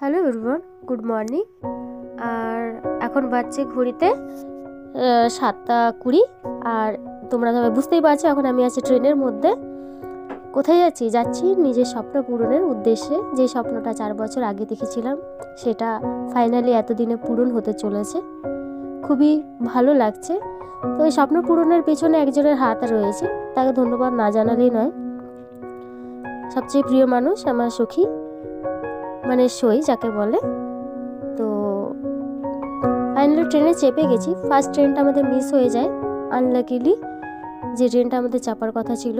Hello everyone, good morning. আর এখন বাজছে ঘড়িতে সাতটা কুড়ি। আর তোমরা সবাই বুঝতেই পারছ, এখন আমি আছি ট্রেনের মধ্যে। কোথায় যাচ্ছি? যাচ্ছি নিজের স্বপ্ন পূরণের উদ্দেশ্যে। যে স্বপ্নটা চার বছর আগে দেখেছিলাম, সেটা ফাইনালি এতদিনে পূরণ হতে চলেছে। খুবই ভালো লাগছে। তো এই স্বপ্ন পূরণের পেছনে একজনের হাত রয়েছে। তাকে ধন্যবাদ না জানালেই নয়। সবচেয়ে প্রিয় মানুষ আমার সখী। মানে সই যাকে বলে। তো ফাইনালি ট্রেনে চেপে গেছি। ফার্স্ট ট্রেনটা আমাদের মিস হয়ে যায় আনলাকিলি যে ট্রেনটা আমাদের চাপার কথা ছিল।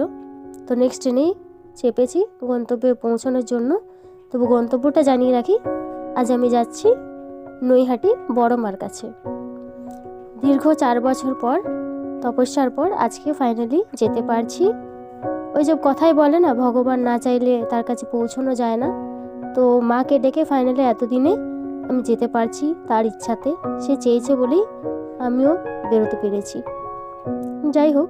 তো নেক্সট ট্রেনেই চেপেছি গন্তব্যে পৌঁছানোর জন্য। তবু গন্তব্যটা জানিয়ে রাখি, আজ আমি যাচ্ছি নৈহাটি বড় মার কাছে। দীর্ঘ চার বছর পর, তপস্যার পর আজকে ফাইনালি যেতে পারছি। ওই যে কথাই বলে না, ভগবান না চাইলে তার কাছে পৌঁছানো যায় না। তো মাকে ডেকে ফাইনালি এতদিনে আমি যেতে পারছি তার ইচ্ছাতে। সে চেয়েছে বলেই আমিও বেরোতে পেরেছি। যাই হোক,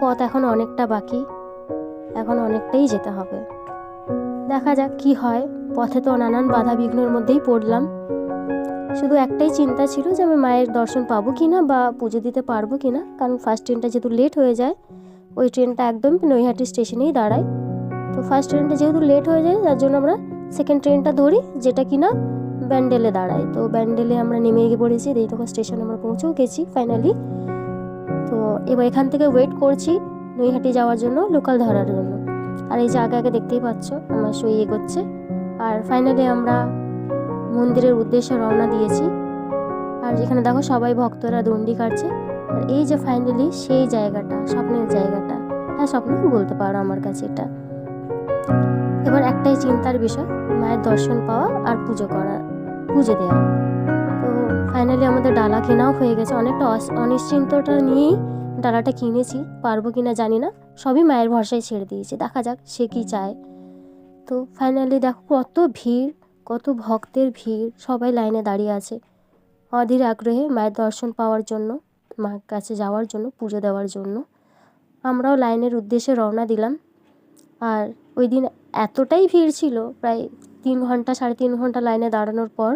পথ এখন অনেকটা বাকি। এখন অনেকটাই যেতে হবে। দেখা যাক কি হয়। পথে তো নানান বাধা বিঘ্নের মধ্যেই পড়লাম। শুধু একটাই চিন্তা ছিল যে আমি মায়ের দর্শন পাবো কি না বা পুজো দিতে পারব কি না কারণ ফার্স্ট ট্রেনটা যেহেতু লেট হয়ে যায়, ওই ট্রেনটা একদম নৈহাটি স্টেশনেই দাঁড়ায়। তো ফার্স্ট ট্রেনটা যেহেতু লেট হয়ে যায়, তার জন্য আমরা সেকেন্ড ট্রেনটা ধরি, যেটা কিনা ব্যান্ডেলে দাঁড়ায়। তো ব্যান্ডেলে আমরা নেমে গিয়ে পড়েছি তখন স্টেশন আমরা পৌঁছেও গেছি ফাইনালি তো এবার এখান থেকে ওয়েট করছি নৈহাটি যাওয়ার জন্য লোকাল ধরার জন্য। আর এই যে আগে আগে দেখতেই পাচ্ছ, আমার সই এগোচ্ছে। আর ফাইনালি আমরা মন্দিরের উদ্দেশ্যে রওনা দিয়েছি। আর যেখানে দেখো সবাই ভক্তরা দণ্ডি কাটছে। আর এই যে ফাইনালি সেই জায়গাটা, স্বপ্নের জায়গাটা। হ্যাঁ স্বপ্ন বলতে পারো আমার কাছে এটা। এবার একটাই চিন্তার বিষয়, মায়ের দর্শন পাওয়া আর পুজো করা, পুজো দেওয়া। তো ফাইনালি আমাদের ডালা কেনাও হয়ে গেছে। অনেকটা অনিশ্চিন্তটা নিয়েই ডালাটা কিনেছি। পারব কি না জানি না। সবই মায়ের ভরসায় ছেড়ে দিয়েছি। দেখা যাক সে কি চায়। তো ফাইনালি দেখো কত ভিড়, কত ভক্তের ভিড়। সবাই লাইনে দাঁড়িয়ে আছে। অধীর আগ্রহে মায়ের দর্শন পাওয়ার জন্য, মার কাছে যাওয়ার জন্য, পুজো দেওয়ার জন্য। আমরাও লাইনের উদ্দেশ্যে রওনা দিলাম। আর ওই দিন এতটাই ভিড় ছিল, প্রায় তিন ঘণ্টা, সাড়ে তিন ঘণ্টা লাইনে দাঁড়ানোর পর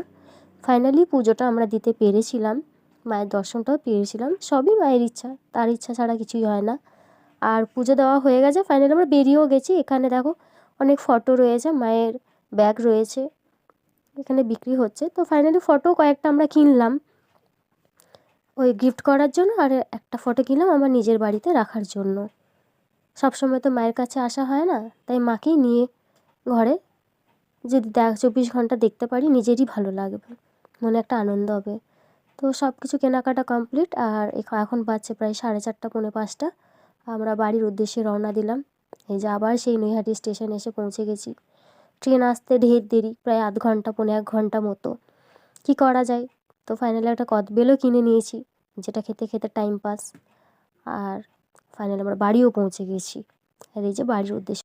ফাইনালি পুজোটা আমরা দিতে পেরেছিলাম। মায়ের দর্শনটাও পেয়েছিলাম। সবই মায়ের ইচ্ছা, তার ইচ্ছা ছাড়া কিছুই হয় না। আর পুজো দেওয়া হয়ে গেছে ফাইনালি আমরা বেরিয়েও গেছি। এখানে দেখো অনেক ফটো রয়েছে, মায়ের ব্যাগ রয়েছে, এখানে বিক্রি হচ্ছে। তো ফাইনালি ফটো কয়েকটা আমরা কিনলাম। ওই গিফট করার জন্য আর একটা ফটো কিনলাম আমার নিজের বাড়িতে রাখার জন্য। সবসময় তো মায়ের কাছে আসা হয় না, তাই মাকেই নিয়ে ঘরে যদি দেখ চব্বিশ ঘণ্টা দেখতে পারি, নিজেরই ভালো লাগবে, মনে একটা আনন্দ হবে। তো সব কিছু কেনাকাটা কমপ্লিট আর এখ- এখন বাজছে প্রায় সাড়ে চারটা, পৌনে পাঁচটা, আমরা বাড়ির উদ্দেশ্যে রওনা দিলাম। এই যে আবার সেই নৈহাটি স্টেশন এসে পৌঁছে গেছি। ট্রেন আসতে ঢের দেরি, প্রায় আধ ঘণ্টা, পৌনে এক ঘণ্টা মতো। কি করা যায়? তো ফাইনালি একটা কদবেলও কিনে নিয়েছি, যেটা খেতে খেতে টাইম পাস আর ফাইনালি আমরা বাড়িও পৌঁছে গেছি। আর এই যে বাড়ির উদ্দেশ্যে